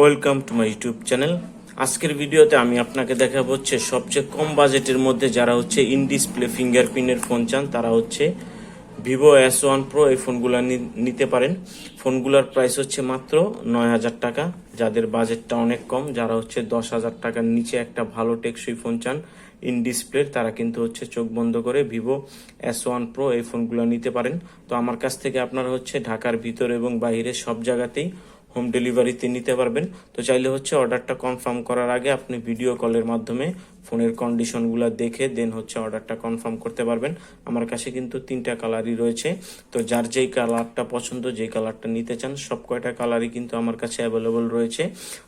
Welcome to my YouTube channel. আজকের ভিডিওতে আমি আপনাকে দেখাবো হচ্ছে সবচেয়ে কম বাজেটের মধ্যে যারা হচ্ছে ইন ডিসপ্লে ফিঙ্গারপ্রিন্টের ফোন চান, তারা হচ্ছে ভিভো এস ওয়ান প্রো এই ফোনগুলো নিতে পারেন। ফোনগুলোর প্রাইস হচ্ছে মাত্র নয় হাজার টাকা। যাদের বাজেটটা অনেক কম, যারা হচ্ছে দশ হাজার টাকার নিচে একটা ভালো টেকসই ফোন চান ইন ডিসপ্লের তারা কিন্তু হচ্ছে চোখ বন্ধ করে ভিভো এস ওয়ান প্রো এই ফোনগুলো নিতে পারেন। তো আমার কাছ থেকে আপনারা হচ্ছে ঢাকার ভিতর এবং বাইরে সব জায়গাতেই হোম ডেলিভারিতে নিতে পারবেন। তো চাইলে হচ্ছে অর্ডারটা কনফার্ম করার আগে আপনি ভিডিও কলের মাধ্যমে ফোনের কন্ডিশনগুলো দেখে দেন হচ্ছে অর্ডারটা কনফার্ম করতে পারবেন। আমার কাছে কিন্তু তিনটা কালারই রয়েছে। তো যার যেই কালারটা পছন্দ, যেই কালারটা নিতে চান, সব কয়টা কালারই কিন্তু আমার কাছে অ্যাভেলেবল রয়েছে।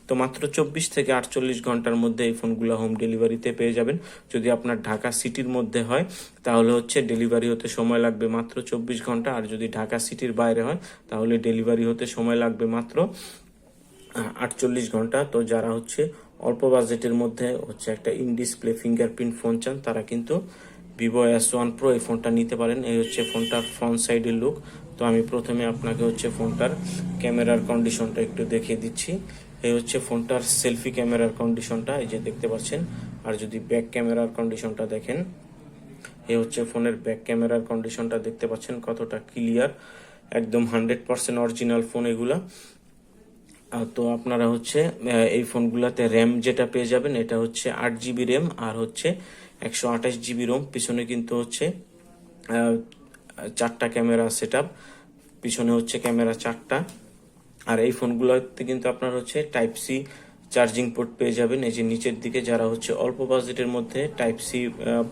তো মাত্র চব্বিশ থেকে আটচল্লিশ ঘণ্টার মধ্যে এই ফোনগুলো হোম ডেলিভারিতে পেয়ে যাবেন। যদি আপনার ঢাকা সিটির মধ্যে হয়, তাহলে হচ্ছে ডেলিভারি হতে সময় লাগবে মাত্র চব্বিশ ঘণ্টা। আর যদি ঢাকা সিটির বাইরে হয়, তাহলে ডেলিভারি হতে সময় লাগবে মাত্র আটচল্লিশ ঘণ্টা। তো যারা হচ্ছে অল্প বাজেটের মধ্যে হচ্ছে একটা ইন ডিসপ্লে ফিঙ্গারপ্রিন্ট ফোন চান, তারা কিন্তু ভিভো এস ওয়ান প্রো এই ফোনটা নিতে পারেন। এই হচ্ছে ফোনটার ফ্রন্ট সাইডের লুক তো আমি প্রথমে আপনাকে হচ্ছে ফোনটার ক্যামেরার কন্ডিশনটা একটু দেখিয়ে দিচ্ছি। এই হচ্ছে ফোনটার সেলফি ক্যামেরার কন্ডিশনটা এই যে দেখতে পাচ্ছেন। আর যদি ব্যাক ক্যামেরার কন্ডিশনটা দেখেন, এই হচ্ছে ফোনের ব্যাক ক্যামেরার কন্ডিশনটা দেখতে পাচ্ছেন কতটা ক্লিয়ার একদম হান্ড্রেড পার্সেন্ট অরিজিনাল ফোন এগুলা। তো আপনারা হচ্ছে এই ফোনগুলোতে র্যাম যেটা পেয়ে যাবেন, এটা হচ্ছে আট জিবি র্যাম আর হচ্ছে একশো আঠাশ জিবি রোম পিছনে কিন্তু হচ্ছে চারটা ক্যামেরা সেট পিছনে হচ্ছে ক্যামেরা চারটা। আর এই ফোনগুলোতে কিন্তু আপনার হচ্ছে টাইপ সি চার্জিং পোর্ট পেয়ে যাবেন। এই যে নিচের দিকে যারা হচ্ছে অল্প বাজেটের মধ্যে টাইপ সি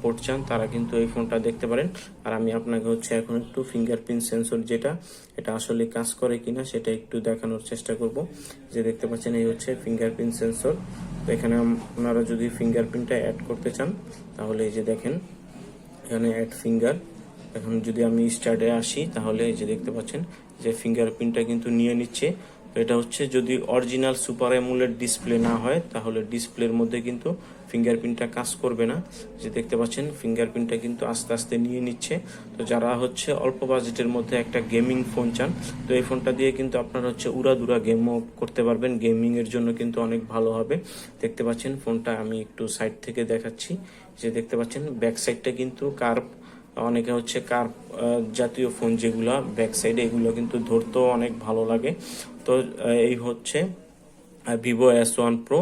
পোর্ট চান, তারা কিন্তু এই ফোনটা দেখতে পারেন। আর আমি আপনাকে হচ্ছে এখন একটু ফিঙ্গারপ্রিন্ট সেন্সর যেটা, এটা আসলে কাজ করে কিনা সেটা একটু দেখানোর চেষ্টা করব। যে দেখতে পাচ্ছেন এই হচ্ছে ফিঙ্গারপ্রিন্ট সেন্সর তো এখানে আপনারা যদি ফিঙ্গারপ্রিন্টটা অ্যাড করতে চান, তাহলে এই যে দেখেন, এখানে অ্যাড ফিঙ্গার এখন যদি আমি স্টার্টে আসি, তাহলে এই যে দেখতে পাচ্ছেন যে ফিঙ্গারপ্রিন্টটা কিন্তু নিয়ে নিচ্ছে। তো এটা হচ্ছে যদি অরিজিনাল সুপার অ্যামুলেট ডিসপ্লে না হয়, তাহলে ডিসপ্লের মধ্যে কিন্তু ফিঙ্গারপ্রিন্টটা কাজ করবে না। যে দেখতে পাচ্ছেন ফিঙ্গারপ্রিন্টটা কিন্তু আস্তে আস্তে নিয়ে নিচ্ছে। তো যারা হচ্ছে অল্প বাজেটের মধ্যে একটা গেমিং ফোন চান, তো এই ফোনটা দিয়ে কিন্তু আপনারা হচ্ছে উড়াদুরা গেমও করতে পারবেন। গেমিং এর জন্য কিন্তু অনেক ভালো হবে। দেখতে পাচ্ছেন ফোনটা আমি একটু সাইড থেকে দেখাচ্ছি। যে দেখতে পাচ্ছেন ব্যাক সাইডটা কিন্তু কার্ভ অনেকে হচ্ছে কার জাতীয় ফোন যেগুলা ব্যাক সাইডে এগুলো কিন্তু ধরতেও অনেক ভালো লাগে। তো এই হচ্ছে Vivo S one pro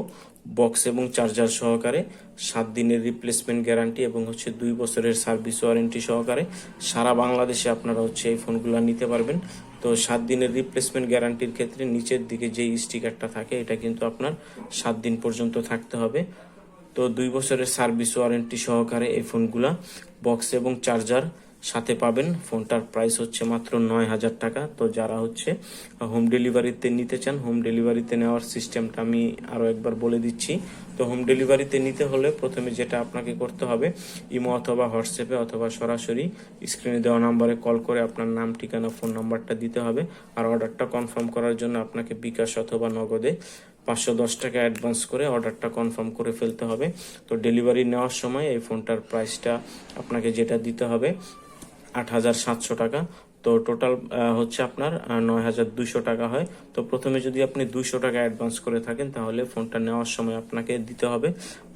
box এবং চার্জার সহকারে, সাত দিনের রিপ্লেসমেন্ট গ্যারান্টি এবং হচ্ছে দুই বছরের সার্ভিস ওয়ারেন্টি সহকারে। সারা বাংলাদেশে আপনারা হচ্ছে এই ফোনগুলো নিতে পারবেন। তো, সাত দিনের রিপ্লেসমেন্ট গ্যারান্টির ক্ষেত্রে নিচের দিকে যে স্টিকারটা থাকে, এটা কিন্তু আপনার সাত দিন পর্যন্ত থাকতে হবে। তো, দুই বছরের সার্ভিস ওয়ারেন্টি সহকারে এই ফোনগুলা বক্স এবং চার্জার সাথে পাবেন। ফোনটার প্রাইস হচ্ছে মাত্র নয় হাজার টাকা। তো যারা হচ্ছে হোম ডেলিভারিতে নিতে চান হোম ডেলিভারিতে নেওয়ার সিস্টেমটা আমি আরও একবার বলে দিচ্ছি। তো হোম ডেলিভারিতে নিতে হলে প্রথমে যেটা আপনাকে করতে হবে, ইমো অথবা হোয়াটসঅ্যাপে অথবা সরাসরি স্ক্রিনে দেওয়া নাম্বারে কল করে আপনার নাম, ঠিকানা ফোন নাম্বারটা দিতে হবে। আর অর্ডারটা কনফার্ম করার জন্য আপনাকে বিকাশ অথবা নগদে পাঁচশো দশ টাকা অ্যাডভান্স করে অর্ডারটা কনফার্ম করে ফেলতে হবে। তো ডেলিভারি নেওয়ার সময় এই ফোনটার প্রাইসটা আপনাকে যেটা দিতে হবে। আট হাজার সাতশো টাকা। তো টোটাল হচ্ছে আপনার নয় হাজার দুইশো টাকা হয়। তো প্রথমে যদি আপনি দুশো টাকা অ্যাডভান্স করে থাকেন, তাহলে ফোনটা নেওয়ার সময় আপনাকে দিতে হবে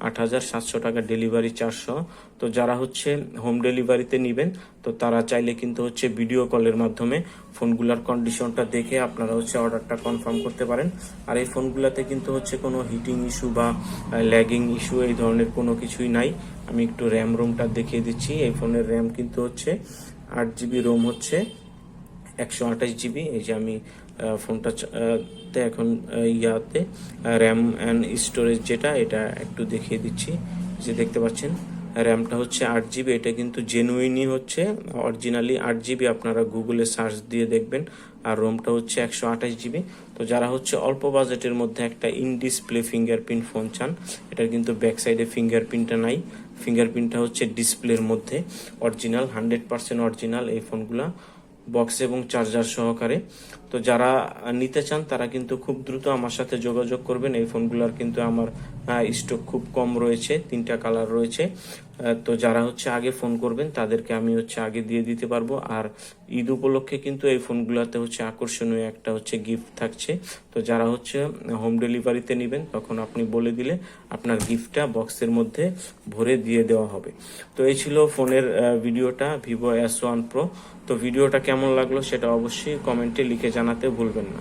আট হাজার সাতশো টাকা ডেলিভারি চারশো। তো যারা হচ্ছে হোম ডেলিভারিতে নেবেন, তো তারা চাইলে কিন্তু হচ্ছে ভিডিও কলের মাধ্যমে ফোনগুলার কন্ডিশনটা দেখে আপনারা হচ্ছে অর্ডারটা কনফার্ম করতে পারেন। আর এই ফোনগুলোতে কিন্তু হচ্ছে কোনো হিটিং ইস্যু বা ল্যাগিং ইস্যু এই ধরনের কোনো কিছুই নাই। আমি একটু র্যাম রোমটা দেখিয়ে দিচ্ছি। এই ফোনের র্যাম কিন্তু হচ্ছে আট জিবি রোম হচ্ছে, একশো আঠাশ জিবি এই যে আমি ফোনটা তে এখন ইয়াতে র্যাম অ্যান্ড স্টোরেজ যেটা, এটা একটু দেখিয়ে দিচ্ছি, যে দেখতে পাচ্ছেন। র্যামটা হচ্ছে আট জিবি, এটা কিন্তু জেনুইনই হচ্ছে। অরিজিনালি আট জিবি আপনারা গুগলে সার্চ দিয়ে দেখবেন। আর রোমটা হচ্ছে একশো আঠাশ জিবি। তো যারা হচ্ছে অল্প বাজেটের মধ্যে একটা ইন ডিসপ্লে ফিঙ্গারপ্রিন্ট ফোন চান, এটার কিন্তু ব্যাক সাইডে ফিঙ্গারপ্রিন্টটা নাই। ফিঙ্গারপ্রিন্টটা হচ্ছে ডিসপ্লের মধ্যে। অরিজিনাল হান্ড্রেড পার্সেন্ট অরিজিনাল এই ফোনগুলা বক্স এবং চার্জার সহকারে। তো যারা নিতে চান, তারা কিন্তু খুব দ্রুত আমার সাথে যোগাযোগ করবেন। এই ফোনগুলোর কিন্তু আমার স্টক খুব কম রয়েছে, তিনটা কালার রয়েছে। তো যারা হচ্ছে আগে ফোন করবেন, তাদেরকে আমি হচ্ছে আগে দিয়ে দিতে পারব। আর ঈদ উপলক্ষে কিন্তু এই ফোনগুলোতে হচ্ছে আকর্ষণীয় একটা হচ্ছে গিফট থাকছে। তো যারা হচ্ছে হোম ডেলিভারিতে নেবেন, তখন আপনি বলে দিলে আপনার গিফটটা বক্সের মধ্যে ভরে দিয়ে দেওয়া হবে। তো এই ছিল ফোনের ভিডিওটা, ভিভো এস ওয়ান প্রো তো ভিডিওটা কেমন লাগল সেটা অবশ্যই কমেন্টে লিখে জানাতে ভুলবেন না।